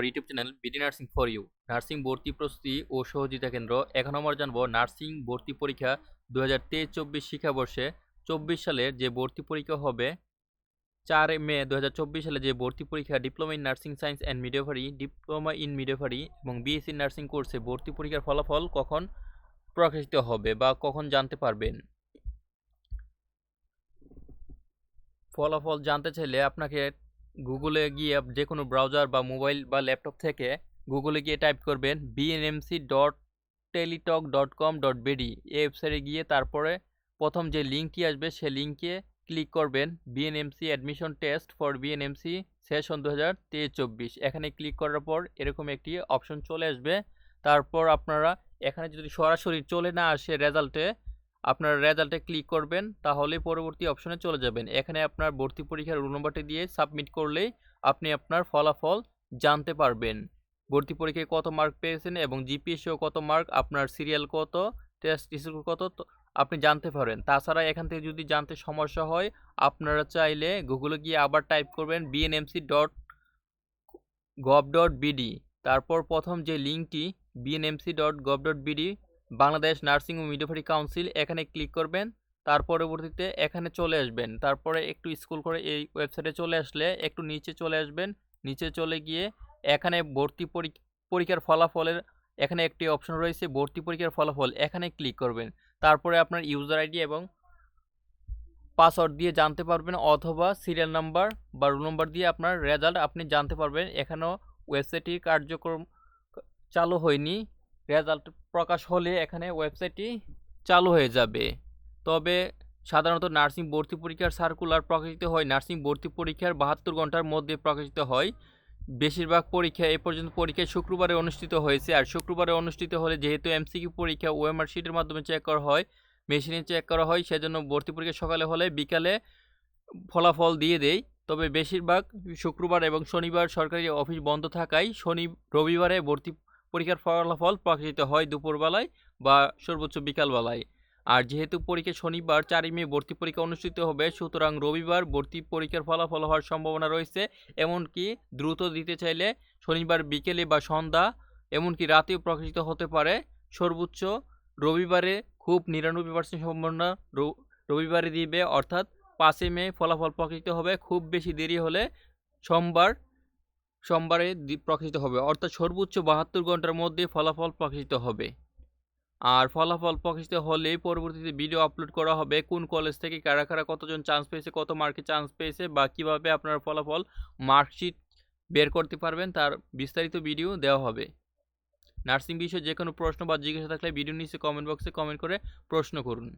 Our YouTube channel BD nursing for you. Nursing ভর্তি প্রস্তুতি ও সহযোগিতা কেন্দ্র। এখন আমরা জানব নার্সিং ভর্তি পরীক্ষা দু হাজার তেইশ চব্বিশ শিক্ষাবর্ষে চব্বিশ সালের যে ভর্তি পরীক্ষা হবে, চার মে দু হাজার চব্বিশ সালে যে ভর্তি পরীক্ষা diploma in nursing science and midwifery diploma in midwifery এবং বিএসসি নার্সিং কোর্সে ভর্তি পরীক্ষার ফলাফল কখন প্রকাশিত হবে বা কখন জানতে পারবেন? ফলাফল জানতে চাইলে আপনাকে গুগলে গিয়ে যে কোনো ব্রাউজার বা মোবাইল বা ল্যাপটপ থেকে গুগলে গিয়ে টাইপ করবেন BNMC dot Teletalk dot com dot BD এই ওয়েবসাইটে গিয়ে তারপরে প্রথম যে লিঙ্কটি আসবে, সে লিঙ্কে ক্লিক করবেন BNMC admission test for BNMC session দু হাজার তেইশ চব্বিশ। এখানে ক্লিক করার পর এরকম একটি অপশন চলে আসবে। তারপর আপনারা এখানে যদি সরাসরি চলে না আসে রেজাল্টে আপনার রেজাল্টে ক্লিক করবেন, তাহলে পরবর্তী অপশনে চলে যাবেন। এখানে আপনার ভর্তি পরীক্ষার রোল নম্বরটি দিয়ে সাবমিট করলেই আপনি আপনার ফলাফল জানতে পারবেন। ভর্তি পরীক্ষায় কত মার্ক পেয়েছেন এবং জিপিএসও কত মার্ক, আপনার সিরিয়াল কত, টেস্ট স্কোর কত আপনি জানতে পারেন। তাছাড়া এখান থেকে যদি জানতে সমস্যা হয়, আপনারা চাইলে গুগলে গিয়ে আবার টাইপ করবেন BNMC dot gov dot BD তারপর প্রথম যে লিঙ্কটি BNMC dot gov dot BD Bangladesh nursing ও মিডোফারি কাউন্সিল এখানে ক্লিক করবেন, তার পরবর্তীতে এখানে চলে আসবেন। তারপরে একটু স্কুল করে এই ওয়েবসাইটে চলে আসলে একটু নিচে চলে আসবেন। নিচে চলে গিয়ে এখানে ভর্তি পরীক্ষার ফলাফলের এখানে একটি অপশন রয়েছে, ভর্তি পরীক্ষার ফলাফল। এখানে ক্লিক করবেন। তারপরে আপনার ইউজার আইডি এবং পাসওয়ার্ড দিয়ে জানতে পারবেন অথবা সিরিয়াল নাম্বার বা রোল নাম্বার দিয়ে আপনার রেজাল্ট আপনি জানতে পারবেন। এখানেও ওয়েবসাইটটি কার্যক্রম চালু হয়নি। রেজাল্ট প্রকাশ হলে এখানে ওয়েবসাইটটি চালু হয়ে যাবে। তবে সাধারণত নার্সিং ভর্তি পরীক্ষার সার্কুলার প্রকাশিত হয় নার্সিং ভর্তি পরীক্ষার বাহাত্তর ঘণ্টার মধ্যে প্রকাশিত হয়। বেশিরভাগ পরীক্ষা এ পর্যন্ত পরীক্ষা শুক্রবারে অনুষ্ঠিত হয়েছে। আর শুক্রবারে অনুষ্ঠিত হলে যেহেতু এমসিকিউ পরীক্ষা ওএমআর শিটের মাধ্যমে চেক করা হয় মেশিনে চেক করা হয়, সেজন্য ভর্তি পরীক্ষা সকালে হলে বিকালে ফলাফল দিয়ে দেয় তবে বেশিরভাগ শুক্রবার এবং শনিবার সরকারি অফিস বন্ধ থাকায় শনি রবিবারে ভর্তি পরীক্ষার ফলাফল প্রকাশিত হয় দুপুরবেলায় বা সর্বোচ্চ বিকালবেলায়। আর যেহেতু পরীক্ষা শনিবার, চারই মে ভর্তি পরীক্ষা অনুষ্ঠিত হবে, সুতরাং রবিবার ভর্তি পরীক্ষার ফলাফল হওয়ার সম্ভাবনা রয়েছে। এমনকি দ্রুত দিতে চাইলে শনিবার বিকেলে বা সন্ধ্যা, এমনকি রাতেও প্রকাশিত হতে পারে। সর্বোচ্চ রবিবারে খুব নিরানব্বই পার্সেন্ট সম্ভাবনা রবিবারে দিবে, অর্থাৎ পাঁচই মে ফলাফল প্রকাশিত হবে। খুব বেশি দেরি হলে সোমবার সোমবারে প্রকাশিত হবে। অর্থাৎ সর্বোচ্চ বাহাত্তর ঘণ্টার মধ্যে ফলাফল প্রকাশিত হবে। আর ফলাফল প্রকাশিত হলে পরবর্তীতে ভিডিও আপলোড করা হবে কোন কলেজ থেকে, কারা কারা কতজন চান্স পেয়েছে, কত মার্কে চান্স পেয়েছে বা কীভাবে আপনার ফলাফল মার্কশিট বের করতে পারবেন তার বিস্তারিত ভিডিও দেওয়া হবে। নার্সিং বিষয়ে যে কোনো প্রশ্ন বা জিজ্ঞাসা থাকলে ভিডিও নিচে কমেন্ট বক্সে কমেন্ট করে প্রশ্ন করুন।